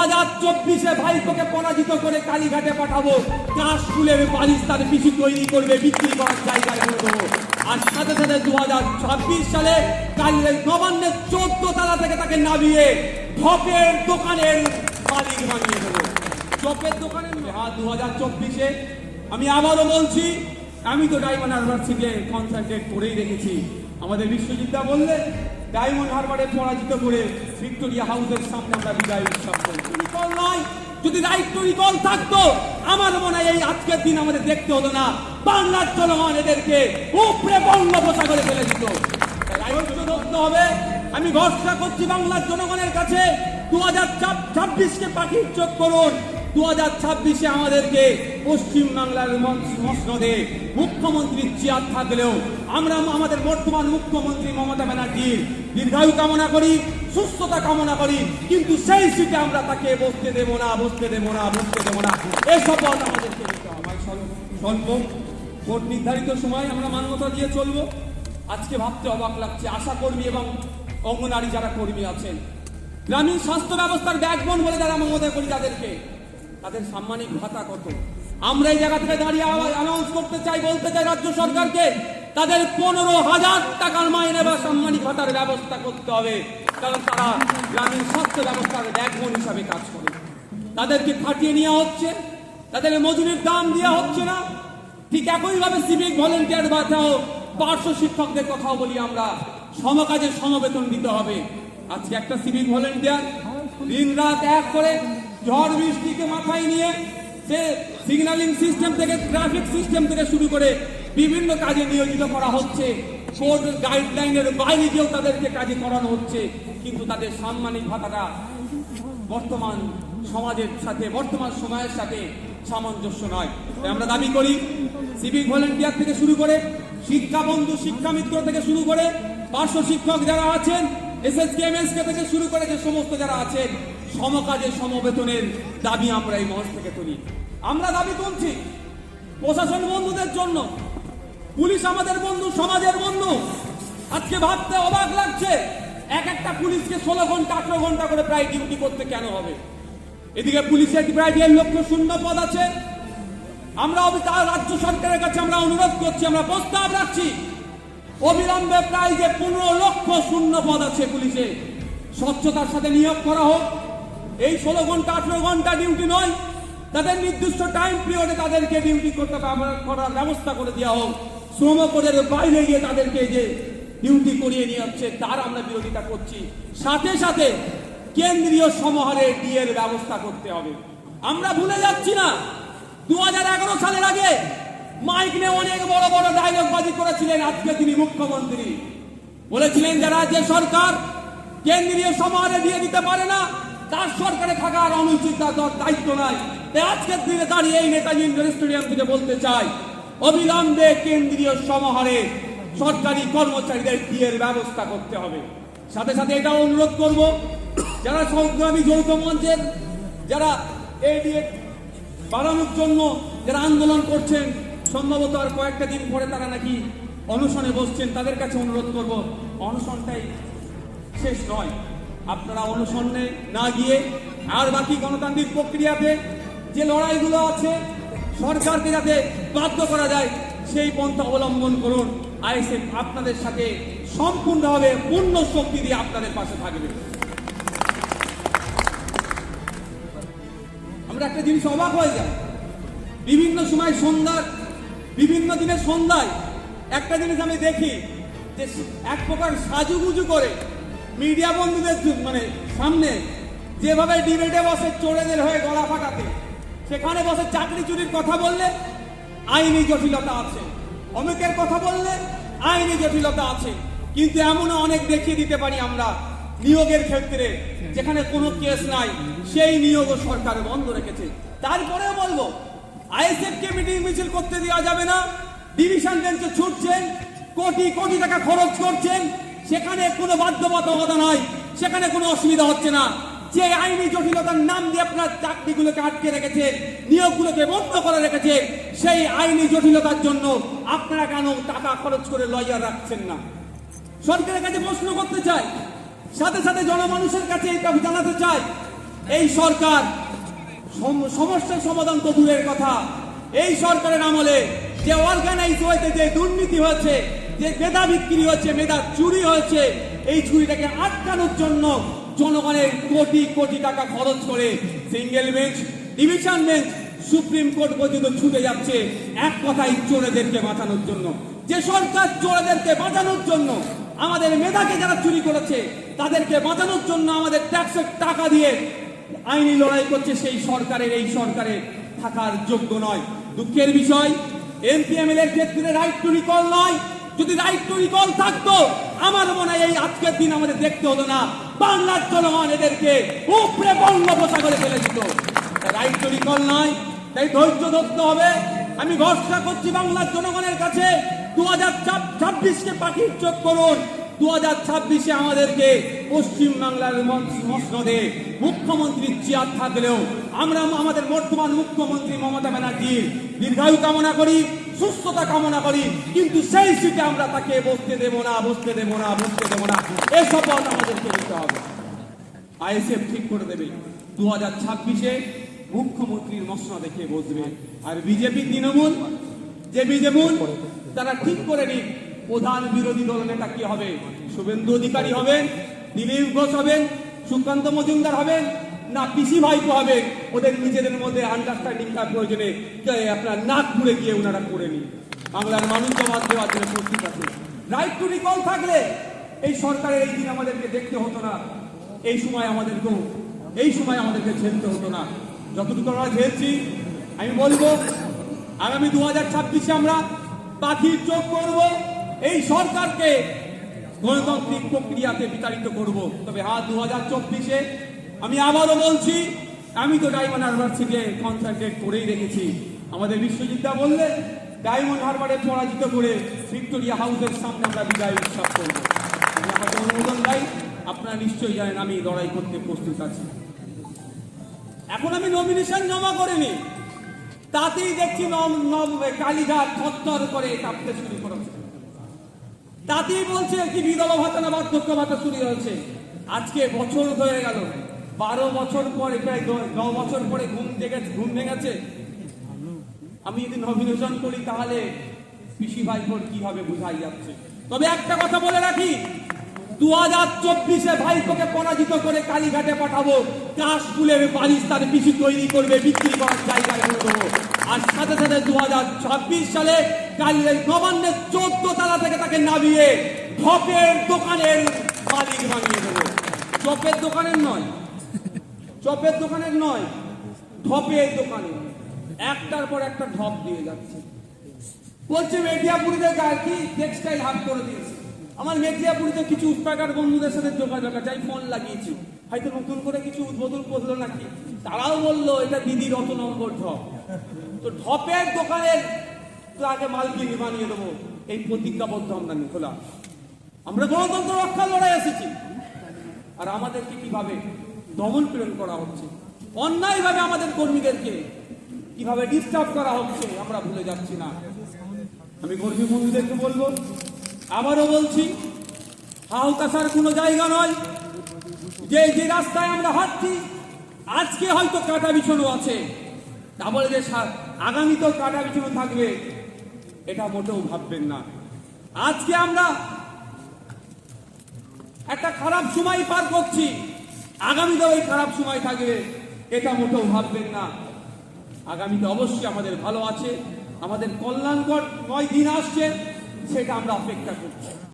হাজার চব্বিশে ভাইপোকে পরাজিত করে কালীঘাটে পাঠাবো। কাশ ফুলের বালিশ তার পিছু তৈরি করবে বিক্রি করার জায়গায় করে আর সাথে সাথে দু হাজার ছাব্বিশ সালে কালীর নবান্নের চোদ্দ তালা থেকে তাকে নামিয়ে ঢপের দোকানের মালিক বানিয়ে দেবো। চপের দোকানের হ্যাঁ দু হাজার চব্বিশে আমি আবারও বলছি, আমি তো ডায়মন্ড হারবার সিটে কনসেন্ট্রেট করেই রেখেছি। আমাদের বিশ্বজিৎদা বললে ডায়মন্ড হারবারে পরাজিত করে ভিক্টোরিয়া হাউসের সামনে আমরা বিদায় উৎসব করি রিকল নয় যদি রাইট টু রিকল থাকতো, আমার মনে হয় এই আজকের দিন আমাদের দেখতে হতো না। বাংলার জনগণ এদেরকে উপরে বঙ্গোপসাগরে ফেলে দিত। ধরতে হবে। আমি ভরসা করছি বাংলার জনগণের কাছে, দু হাজার ছাব্বিশকে পাখির চোখ করুন। দু হাজার ছাব্বিশে আমাদেরকে পশ্চিম বাংলার মসনদে মুখ্যমন্ত্রীর চেয়ার থাকলেও আমরা আমাদের বর্তমান মুখ্যমন্ত্রী মমতা ব্যানার্জির দীর্ঘায়ু কামনা করি, সুস্থতা কামনা করি, কিন্তু সেই সিটে আমরা তাকে বসতে দেবো না, বসতে দেবো না, বসতে দেবো না। এই শপথ আমাদেরকে স্বল্প ভোট নির্ধারিত সময় আমরা মান্যতা দিয়ে চলবো। আজকে ভাবতে অবাক লাগছে আশা কর্মী এবং অঙ্গনারী যারা কর্মী আছেন। গ্রামীণ স্বাস্থ্য ব্যবস্থার ব্যাকবোন বলে যারা মনে করি তাদেরকে। তাদের সাম্মানিক ভাতা কত? আমরা এই জায়গা থেকে দাঁড়িয়ে অ্যানাউন্স করতে চাই, বলতে চাই রাজ্য সরকারকে, তাদের পনেরো হাজার টাকার মাইনে বা সাম্মানিক ভাতার ব্যবস্থা করতে হবে। কারণ তারা গ্রামীণ স্বাস্থ্য ব্যবস্থার ব্যাকবোন হিসাবে কাজ করে। তাদেরকে খাটিয়ে নেওয়া হচ্ছে, তাদের মজুরির দাম দেওয়া হচ্ছে না। ঠিক একইভাবে সিভিক ভলেন্টিয়ার বাঁচাও পার্শ্ব শিক্ষকদের কথাও বলি আমরা সমকাজের সমবেতন দিতে হবে। আজকে একটা সিভিক ভলেন্টিয়ার দিন রাত এক করে ঝড় বৃষ্টিকে মাথায় নিয়ে সে সিগন্যালিং সিস্টেম থেকে ট্রাফিক সিস্টেম থেকে শুরু করে বিভিন্ন কাজে নিয়োজিত করা হচ্ছে কোর্ট গাইডলাইনের বাইরে গিয়েও তাদেরকে কাজে করানো হচ্ছে, কিন্তু তাদের সাম্মানিক ভাতাটা বর্তমান সমাজের সাথে, বর্তমান সময়ের সাথে সামঞ্জস্য নয়। আমরা দাবি করি সিভিক ভলেন্টিয়ার থেকে শুরু করে শিক্ষা বন্ধু, শিক্ষা মিত্র থেকে শুরু করে পার্শ্ব শিক্ষক যারা আছেন এসএসকে এমএসকে থেকে শুরু করে যে সমস্ত যারা আছেন সমকাজে সমবেতনের দাবি আমরা এই মঞ্চ থেকে তুলি। আমরা দাবি তুলছি প্রশাসন বন্ধুদের জন্য, পুলিশ আমাদের বন্ধু, সমাজের বন্ধু। আজকে ভাবতে অবাক লাগছে, এক একটা পুলিশকে ষোলো ঘণ্টা, আঠারো ঘণ্টা করে প্রায় ডিউটি করতে কেন হবে? এদিকে পুলিশের প্রায় দেড় লক্ষ শূন্য পদ আছে। আমরা রাজ্য সরকারের কাছে আমরা অনুরোধ করছি, আমরা প্রস্তাব রাখছি। অবিলম্বে প্রায় যে পনেরো লক্ষ শূন্য পদ আছে পুলিশে, স্বচ্ছতার সাথে নিয়োগ করা হোক এই ষোলো ঘণ্টা, আঠেরো ঘণ্টা ডিউটি নয়। তাদের নির্দিষ্ট টাইম পিরিয়ডে তাদেরকে ডিউটি করতে করার ব্যবস্থা করে দেওয়া হোক। শ্রম বাইরে গিয়ে তাদেরকে যে ডিউটি করিয়ে নিয়ে হচ্ছে তার আমরা বিরোধিতা করছি। সাথে সাথে কেন্দ্রীয় সমাহারে ডিএর ব্যবস্থা করতে হবে। আমরা ভুলে যাচ্ছি না দু সালের আগে মাইক নিয়ে অনেক বড় বড় ডায়লগ বাজি করেছিলেন আজকে তিনি মুখ্যমন্ত্রী। বলেছিলেন যারা যে সরকার কেন্দ্রীয় সমহারে দিয়ে দিতে পারে না। তার সরকারে থাকার অনুচিত তার দায়িত্ব নাই। আজকের দিনে দাঁড়িয়ে এই নেতাজি ইন্ডোর স্টেডিয়াম থেকে বলতে চাই, অবিলম্বে কেন্দ্রীয় সমাহারে সরকারি কর্মচারীদের ডিএর ব্যবস্থা করতে হবে। সাথে সাথে এটা অনুরোধ করব, যারা সংগ্রামী যৌথ মঞ্চের, যারা এই ডিএ বাড়ানোর জন্য যারা আন্দোলন করছেন, সম্ভবত আর কয়েকটা দিন পরে তারা নাকি অনশনে বসছেন, তাদের কাছে অনুরোধ করব, অনশনটাই শেষ নয়। আপনারা অনশনে না গিয়ে আর বাকি গণতান্ত্রিক প্রক্রিয়াতে যে লড়াইগুলো আছে, সরকারকে যাতে বাধ্য করা যায়, সেই পন্থা অবলম্বন করুন। আইএসএফ আপনাদের সাথে সম্পূর্ণভাবে পূর্ণ শক্তি দিয়ে আপনাদের পাশে থাকবে। আমরা একটা জিনিস অবাক হয়ে যাই। বিভিন্ন সময় সন্ধ্যার, বিভিন্ন দিনের সন্ধ্যায় একটা জিনিস আমি দেখি যে এক প্রকার সাজুগুজু করে মিডিয়া বন্ধুদের মানে সামনে যেভাবে ডিবেটে বসে চোরেদের হয়ে গলা ফাটাতে, সেখানে বসে চাকরি চুরির কথা বললে আইনি জটিলতা আছে। অনেকের কথা বললে আইনি জটিলতা আছে। কিন্তু এমনও অনেক দেখিয়ে দিতে পারি আমরা নিয়োগের ক্ষেত্রে, যেখানে কোনো কেস নাই, সেই নিয়োগও সরকার বন্ধ রেখেছে। তারপরেও বলব আইএসএফ কে মিটিং মিছিল করতে দেওয়া যাবে না। ডিভিশন বেঞ্চে ছুটছেন, কোটি কোটি টাকা খরচ করছেন সেখানে কোনো বাধ্যবাধকতা নয়, সেখানে কোনো অসুবিধা হচ্ছে না। যে আইনি জটিলতার নাম দিয়ে আপনার চাকরিগুলোকে আটকে রেখেছে, নিয়োগগুলোকে বন্ধ করে রেখেছে, সেই আইনি জটিলতার জন্য আপনারা কেন টাকা খরচ করে লয়ার রাখছেন না? সরকারের কাছে প্রশ্ন করতে চাই, সাথে সাথে জনমানুষের কাছে এটা জানাতে চাই, এই সরকার সম- সমস্যার সমাধান তো দূরের কথা। এই সরকারের আমলে যে অর্গানাইজ হয়েছে, যে দুর্নীতি হয়েছে যে মেধা বিক্রি হচ্ছে মেধা চুরি হয়েছে, এই চুরিটাকে আটকানোর জন্য জনগণের কোটি কোটি টাকা খরচ করে single bench division bench supreme court পর্যন্ত ছুটে যাচ্ছে এক কথাই চোরেদেরকে বাঁচানোর জন্য। যে সরকার চোরেদেরকে বাঁচানোর জন্য আমাদের মেধাকে যারা চুরি করেছে, তাদেরকে বাঁচানোর জন্য আমাদের ট্যাক্সের টাকা দিয়ে আইনি লড়াই করছে, সেই সরকারের, এই সরকারে থাকার যোগ্য নয়। দুঃখের বিষয় এমপিএমএল এর ক্ষেত্রে রাইট টু রিকল নয় যদি রাইট টু রিকল থাকতো, আমার মনে হয় এই আজকের দিন আমাদের দেখতে হতো না। বাংলার জনগণ এদেরকে উপরে বঙ্গোপসাগরে ফেলে দিত। রাইট টু রিকল নয়, তাই ধৈর্য ধরতে হবে। আমি ভরসা করছি বাংলার জনগণের কাছে দু হাজার ছাব্বিশকে পাখির চোখ করুন। দু হাজার ছাব্বিশে আমাদেরকে পশ্চিম বাংলার মসনদে মুখ্যমন্ত্রীর চেয়ার থাকলেও আমরা আমাদের বর্তমান মুখ্যমন্ত্রী মমতা ব্যানার্জির দীর্ঘায়ু কামনা করি। সুস্থতা কামনা করি, কিন্তু সেই সিটে আমরা তাকে বসতে দেব না, বসতে দেব না, বসতে দেব না। এই শপথ আমাদেরকে নিতে হবে। আইএসএফ ঠিক করে দেবে। দু হাজার ছাব্বিশে মুখ্যমন্ত্রীর মশলা দেখে বসবে? আর বিজেপি তৃণমূল? যে বিজেমূল তারা ঠিক করে নিক। প্রধান বিরোধী দল নেতা কি হবে? শুভেন্দু অধিকারী হবেন, দিলীপ ঘোষ হবেন, সুকান্ত মজুমদার হবেন না, পিসি ভাইপো হবে। ওদের নিজেদের মধ্যে আন্ডারস্ট্যান্ডিং তার প্রয়োজনে আপনার নাগপুরে গিয়ে ওনারা করে নিন। বাংলার মানুষ জবাব দেওয়ার জন্য প্রস্তুত আছে। রাইট টু রিকল থাকলে এই সরকারের এই দিন আমাদেরকে দেখতে হতো না। এই সময় আমাদেরকেও এই সময় আমাদেরকে ঝেলতে হতো না। যতটুকু আমরা ঝেলছি আমি বলব, আগামী দু হাজার ছাব্বিশে আমরা পাখির চোখ করব, এই সরকারকে গণতান্ত্রিক প্রক্রিয়াতে বিতাড়িত করব। তবে হ্যাঁ দু হাজার চব্বিশে আমি আবারও বলছি, আমি তো ডায়মন্ড হারবার সিটে কনসেন্ট্রেট করেই রেখেছি। আমাদের বিশ্বজিৎদা বললে ডায়মন্ড হারবারে পরাজিত করে ভিক্টোরিয়া হাউসের সামনে আমরা বিদায় উৎসব করব। আমি আমাকে অনুমোদন দেয় আপনারা নিশ্চয়ই জানেন, আমি লড়াই করতে প্রস্তুত আছি। এখন আমি নমিনেশন জমা করিনি তাতেই দেখছি নম- কালীঘাট থরথর করে কাঁপতে শুরু করেছে। তাতেই বলছে কি, বিধবা ভাতা না, বার্ধক্য ভাতা শুরু হয়েছে। আজকে বছর হয়ে গেল। বারো বছর পরে, প্রায় ন বছর পরে ঘুম থেকে ঘুম ভেঙেছে। আমি যদি নমিনেশন করি তাহলে পিসি ভাইপোর কি হবে বোঝাই যাচ্ছে। তবে একটা কথা বলে রাখি দু হাজার চব্বিশে ভাইপোকে পরাজিত করে কালীঘাটে পাঠাবো। কাশফুলের বালিশ তার পিসি তৈরি করবে, বিক্রি করার জায়গায় করে দেবো। আর সাথে সাথে দু হাজার ছাব্বিশ সালে কালী নবান্নের চোদ্দ তালা থেকে তাকে নামিয়ে ঢপের দোকানের মালিক বানিয়ে দেবো। চপের দোকানের নয় চপের দোকানের নয়, ঢপের দোকানে। একটার পর একটা ঢপ দিয়ে যাচ্ছে। বলছে মেটিয়াপুরিতে গা- কি টেক্সটাইল হাট করে দিয়েছে? আমার মেটিয়াপুরিতে কিছু উৎপাকার বন্ধুদের সাথে যোগাযোগ আছে, আমি ফোন লাগিয়েছি। হয়তো নতুন করে কিছু উদ্বোধন করল নাকি? তারাও বলল, এটা দিদির অত নম্বর ঢপ। তো ঢপের দোকানের তো আগে মালকিনি বানিয়ে দেবো। এই প্রতিজ্ঞাবদ্ধ আমরা খোলা আমরা গণতন্ত্র রক্ষা লড়াই এসেছি। আর আমাদেরকে কীভাবে দমন প্রেরণ করা হচ্ছে। অন্যায়ভাবে আমাদের কর্মীদেরকে কীভাবে ডিস্টার্ব করা হচ্ছে, আমরা ভুলে যাচ্ছি না। আমি কর্মী বন্ধুদেরকে বলব, আবারও বলছি হাউতাসার কোনো জায়গা নয়। যে যে রাস্তায় আমরা হাঁটছি, আজকে হয়তো কাটা বিছানো আছে। তা বলে যে আগামীতেও কাটা বিছানো থাকবে, এটা মোটেও ভাববেন না। আজকে আমরা একটা খারাপ সময় পার করছি। আগামীতেও এই খারাপ সময় থাকবে, এটা মোটেও ভাববেন না। আগামীতে অবশ্যই আমাদের ভালো আছে, আমাদের কল্যাণকর নয় দিন আসছে, সেটা আমরা অপেক্ষা করছি।